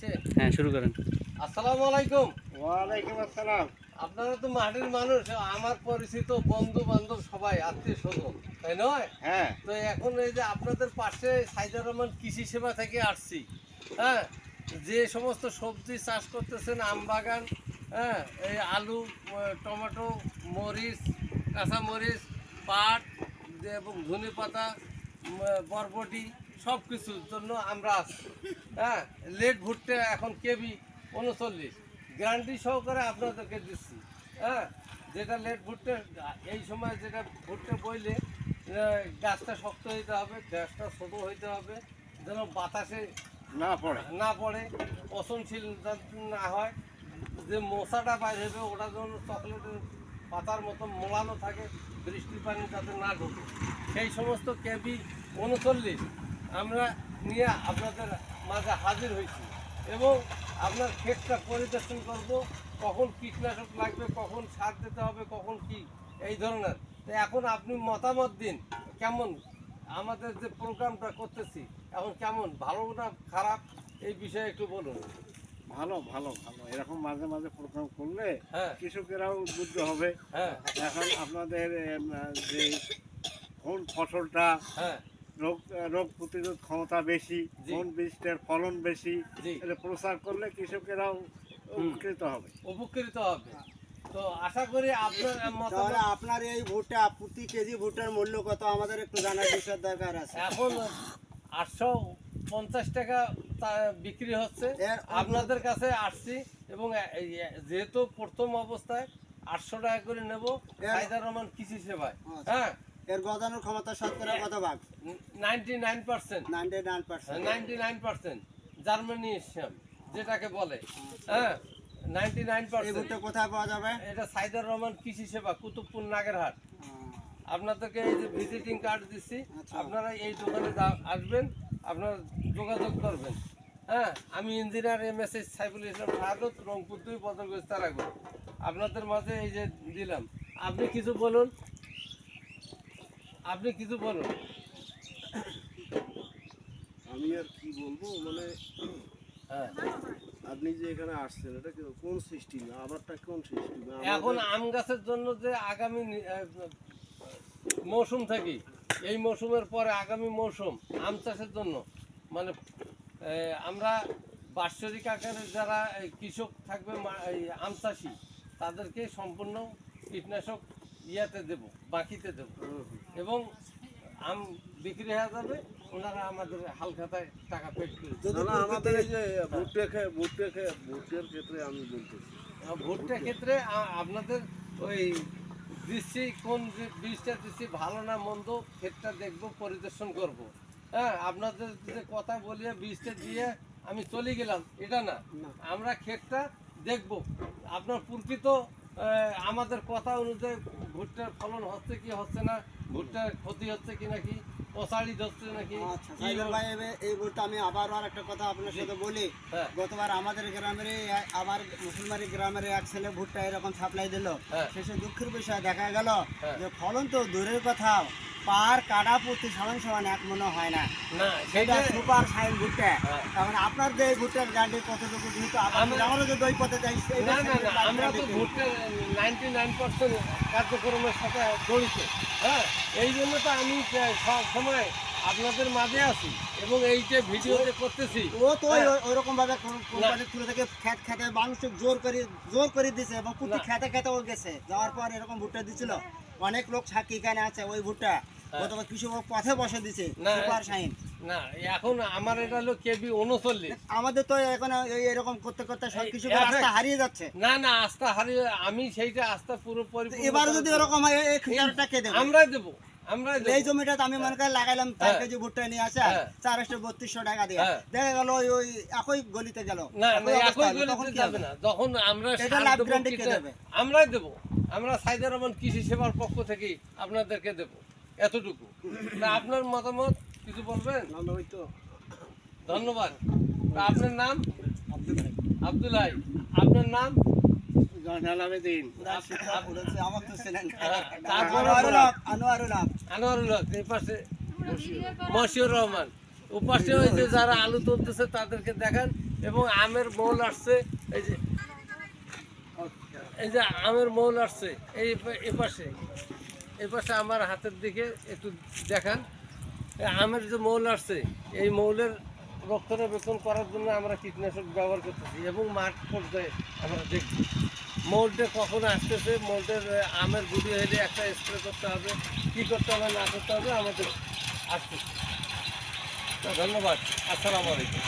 হ্যাঁ শুরু করেন। আসসালামু আলাইকুম। ওয়ালাইকুম আসসালাম। আপনারা তো মাটির মানুষ আমার পরিচিত বন্ধু বান্ধব সবাই আত্মীয় স্বজন তাই নয়? হ্যাঁ। তো এখন এই যে আপনাদের পাশে সাইদুর রহমান কৃষি সেবা থেকে আসছি হ্যাঁ? যে সমস্ত সবজি চাষ করতেছেন আম বাগান হ্যাঁ? এই আলু টমেটো মরিচ কাঁচা মরিচ পাট এবং ধনে পাতা বরবটি সব কিছুর জন্য আমরা আসছি। হ্যাঁ লেট ভুট্টে এখন কেবি উনচল্লিশ। গ্যারান্টি সহকারে আপনাদেরকে দিচ্ছি। হ্যাঁ যেটা লেট ভুট্টে এই সময় যেটা ভুট্টে বইলে গাছটা শক্ত হইতে হবে গাছটা ছোট হইতে হবে যেন বাতাসে না পড়ে। না পড়ে পচনশীল না হয়। যে মশাটা বাইর হবে ওটা যেন চকলেটের পাতার মতো মোলানো থাকে বৃষ্টির পানি যাতে না ঢোকে। সেই সমস্ত কেবি উনচল্লিশ। আমরা নিয়ে আপনাদের মাঝে হাজির হয়েছি। এবং আপনার ক্ষেতটা পরিদর্শন করব কখন কীটনাশক লাগবে কখন সার দিতে হবে কখন কি এই ধরনের। তো এখন আপনি মতামত দিন কেমন? আমাদের যে প্রোগ্রামটা করতেছি এখন কেমন? ভালো না খারাপ? এই বিষয়ে একটু বলুন। ভালো ভালো ভালো। এরকম মাঝে মাঝে প্রোগ্রাম করলে হ্যাঁ। কৃষকেরাও উদ্বুদ্ধ হবে। হ্যাঁ। এখন আপনাদের যে কোন ফসলটা হ্যাঁ। রোগ রোগ প্রতিরোধ ক্ষমতা বেশি। কোন বীজটার ফলন বেশি এটা প্রচার করলে কৃষকেরাও উপকৃত হবে। উপকৃত হবে। তো আশা করি আপনার তাহলে আপনার এই ভুট্টা প্রতি কেজি ভুট্টার মূল্য কত? আমাদের একটু জানার বিষয় দরকার আছে। এখন আটশো পঞ্চাশ টাকা বিক্রি হচ্ছে। আপনাদের কাছে আসছি এবং যেহেতু প্রথম অবস্থায় আটশো টাকা করে নেব হায়দার রহমান কৃষি সেবায়। আচ্ছা। হ্যাঁ এর গজানোর ক্ষমতা শতকরা কত ভাগ? Ninety nine percent ninety nine percent ninety nine percent Germany যেটাকে বলে। হ্যাঁ? নাইনটি নাইন পার্সেন্ট কোথায় পাওয়া যাবে? এটা সাইদার রহমান কৃষি সেবা কুতুবপুর নাগেরহাট। আপনাদেরকে এই যে ভিজিটিং কার্ড দিচ্ছি আচ্ছা। আপনারা এই দোকানে আসবেন আপনারা যোগাযোগ করবেন। হ্যাঁ? আমি engineer M S S Saiful Islam Shahadat Rangpur দুই বদরগঞ্জ তারাগঞ্জ আপনাদের মাঝে এই যে দিলাম। আপনি কিছু বলুন আপনি কিছু বলুন। আমি আর কি বলব মানে হ্যাঁ। আপনি যে এখানে আসছেন এটা কি- কোন সিস্টেম আবারটা কোন সিস্টেম এখন আম গাছের জন্য যে আগামী নি- মৌসুম থাকি এই মৌসুমের পরে আগামী মৌসুম আম চাষের জন্য মানে আমরা বাৎসরিক আকারে যারা কৃষক থাকবে আম চাষি তাদেরকে সম্পূর্ণ কীটনাশক ইয়াতে দেব বাকিতে দেব। এবং আম বিক্রি হয়ে যাবে ওনারা আমাদের হালখাতায় টাকা পেড করে না না আমাদের এই যে ভুট্টে খেয়ে ভুট্টে খেয়ে ভুট্টের ক্ষেত্রে আমি বলতেছি। আহ, ভুট্টা ক্ষেত্রে আপনাদের ওই দিচ্ছি কোন যে- বীজটা দিচ্ছি ভালো না মন্দ ক্ষেতটা দেখব পরিদর্শন করব। হ্যাঁ আপনাদের যে কথা বলিয়ে বীজটা দিয়ে আমি চলে গেলাম এটা না। আমরা ক্ষেতটা দেখব। আপনার প্রকৃত আমাদের কথা অনুযায়ী ভুট্টার ফলন হচ্ছে কি হচ্ছে না? ভুট্টার ক্ষতি হচ্ছে কি নাকি? পশালি ধরছে নাকি? আচ্ছা এই আমি আবারও আর একটা কথা আপনার সাথে বলি। হ্যাঁ। গতবার আমাদের গ্রামের আমার মুসলমানি গ্রামের এক ছেলে ভুট্টা এরকম সাপ্লাই দিল। হ্যাঁ। শেষে দুঃখের বিষয় দেখা গেল হ্যাঁ। যে ফলন তো দূরের কথা। পার কাটা প্রতি সমান সমান এক মনে হয় না। সেটা সুপার সাইন ভুট্টা। হ্যাঁ। কারণ আপনার যে ভুট্টার কতটুকু আমারও পথে যাই আমরা তো নাইনটি নাইন পার্সেন্ট কার্যক্রমের সাথে জড়িত। হ্যাঁ এই জন্য তো আমি সব সময় আপনাদের মাঝে আছি এবং এই যে ভিডিও যে করতেছি ও তো হ্যাঁ। ওই- ওইরকম ভাবে থ্রু থেকে খ্যাত খেতে মানুষকে জোর করে জোর করে দিছে এবং প্রতি। খেতে খেতে ও গেছে। যাওয়ার পর এরকম ভুট্টা দিছিল। অনেক লোক সাক্ষী এখানে আছে ওই ভুট্টা। গতবার কৃষক পথে বসে দিছে? সুপার সাইন না এখন আমার এটা হলো কেবি উনচল্লিশ আমাদের তো এখন এরকম করতে করতে সব এই কৃষকের হারিয়ে যাচ্ছে। না না আস্থা হারিয়ে আমি সেইটা আস্থা পুরো পরিপূর্ণ যদি এরকম হয় এই খেয়ারটা কে দেবে? আমরাই দেবো আমরাই এই দেবো আমি মনে করে লাগাইলাম চার হ্যাঁ। কেজি ভুট্টা নিয়ে আসে হ্যাঁ। চারশো বত্রিশশো টাকা দিয়ে। দেখা গেল ওই একই গলিতে গেল। না না একই অবস্থা একই হলো, তখন গলিতে যাবে না। যখন আমরা এটা সার লাভ দেবো, গ্যারান্টি কে দেবে? আমরাই দেবো। আমরা সাইদার রহমান কৃষি সেবার পক্ষ থেকে আপনাদেরকে দেব। এতটুকু। আপনার মতামত কিছু বলবেন? ধন্যবাদ। আপনার নাম? আব্দুল হাই আপনার নাম? মশিউর রহমান। ওই যে যারা আলু তুলতেছে তাদেরকে দেখান। এবং আমের মৌল আসছে এই যে এই যে আমের মৌল আসছে এই পা- এ পাশে। এই আমার হাতের দিকে একটু দেখান। আমের যে মৌল আসছে, এই মৌলের রক্ষণাবেক্ষণ করার জন্য আমরা কীটনাশক ব্যবহার করতেছি এবং মাঠ পর্যায়ে আমরা দেখছি। মৌলটা কখন আসতেছে? মৌলটার আমের গুটি হলে একটা স্প্রে করতে হবে, কী করতে হবে, না করতে হবে, আমাদের আসতেছে। ধন্যবাদ। আসসালামু আলাইকুম।